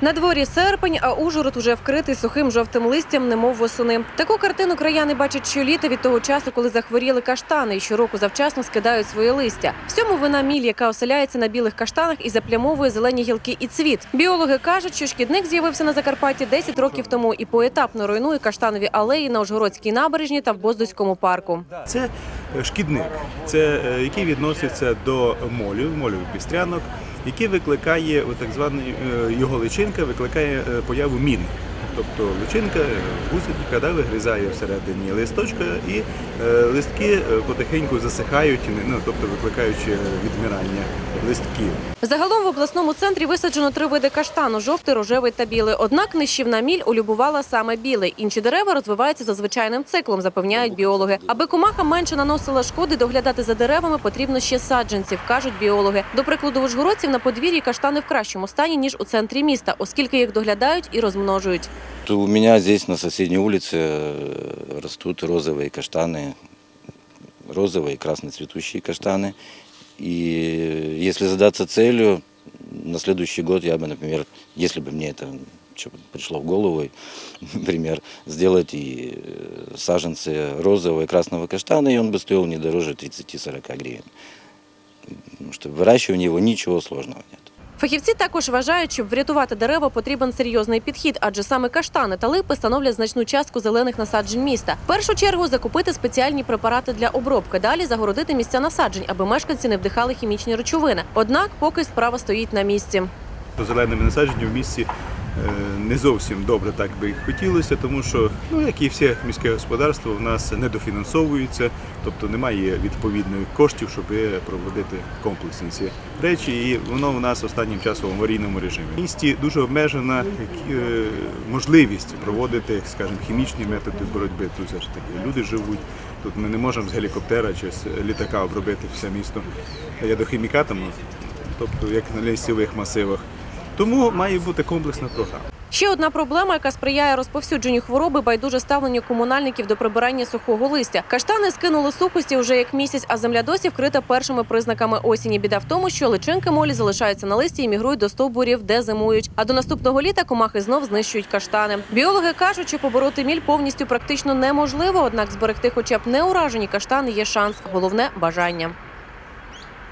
На дворі серпень, а Ужгород уже вкритий сухим жовтим листям, немов восени. Таку картину краяни бачать щоліта від того часу, коли захворіли каштани, і щороку завчасно скидають своє листя. Всьому вина міль, яка оселяється на білих каштанах і заплямовує зелені гілки і цвіт. Біологи кажуть, що шкідник з'явився на Закарпатті 10 років тому і поетапно руйнує каштанові алеї на Ужгородській набережні та в Боздоському парку. Це шкідник, це е, який відноситься до молів, мольових пістрянок, який викликає так званий е, його личинка, викликає е, появу мін. Тобто личинка, е, гусеничка да, вигризає всередині листочка і е, листки е, потихеньку засихають, ну, тобто викликаючи відмирання листків. Загалом в обласному центрі висаджено три види каштану: жовтий, рожевий та білий. Однак нищівна міль улюбувала саме білий. Інші дерева розвиваються за звичайним циклом, запевняють біологи. Аби комаха менше наносила шкоди, доглядати за деревами потрібно ще саджанців, кажуть біологи. До прикладу, в Ужгородців на подвір'ї каштани в кращому стані ніж у центрі міста, оскільки їх доглядають і розмножують. То у меня здесь на соседней улице э, растут розовые каштаны, розовые и красноцветущие каштаны. И если задаться целью, на следующий год я бы, например, если бы мне это чё бы пришло в голову, например, сделать и э, саженцы розового и красного каштана, и он бы стоил не дороже 30-40 гривен. Потому что выращивание его ничего сложного нет. Фахівці також вважають, щоб врятувати дерева, потрібен серйозний підхід, адже саме каштани та липи становлять значну частку зелених насаджень міста. В першу чергу закупити спеціальні препарати для обробки, далі загородити місця насаджень, аби мешканці не вдихали хімічні речовини. Однак, поки справа стоїть на місці. То зеленими насадженнями в місті е, не зовсім добре так би хотілося, тому що, ну як і все міське господарство, в нас недофінансовується, тобто немає відповідних коштів, щоб проводити комплексні ці речі, і воно в нас останнім часом в аварійному режимі. В місті дуже обмежена е, можливість проводити, скажімо, хімічні методи боротьби. Тут все ж таки люди живуть. Тут ми не можемо з гелікоптера чи з літака обробити все місто ядохімікатами, тобто як на лісових масивах. Тому має бути комплексна програма. Ще одна проблема, яка сприяє розповсюдженню хвороби, байдуже ставлення комунальників до прибирання сухого листя. Каштани скинули сухості вже як місяць, а земля досі вкрита першими признаками осені. Біда в тому, що личинки молі залишаються на листі і мігрують до стовбурів, де зимують. А до наступного літа комахи знов знищують каштани. Біологи кажуть, що побороти міль повністю практично неможливо однак зберегти, хоча б не уражені каштани, є шанс. Головне бажання.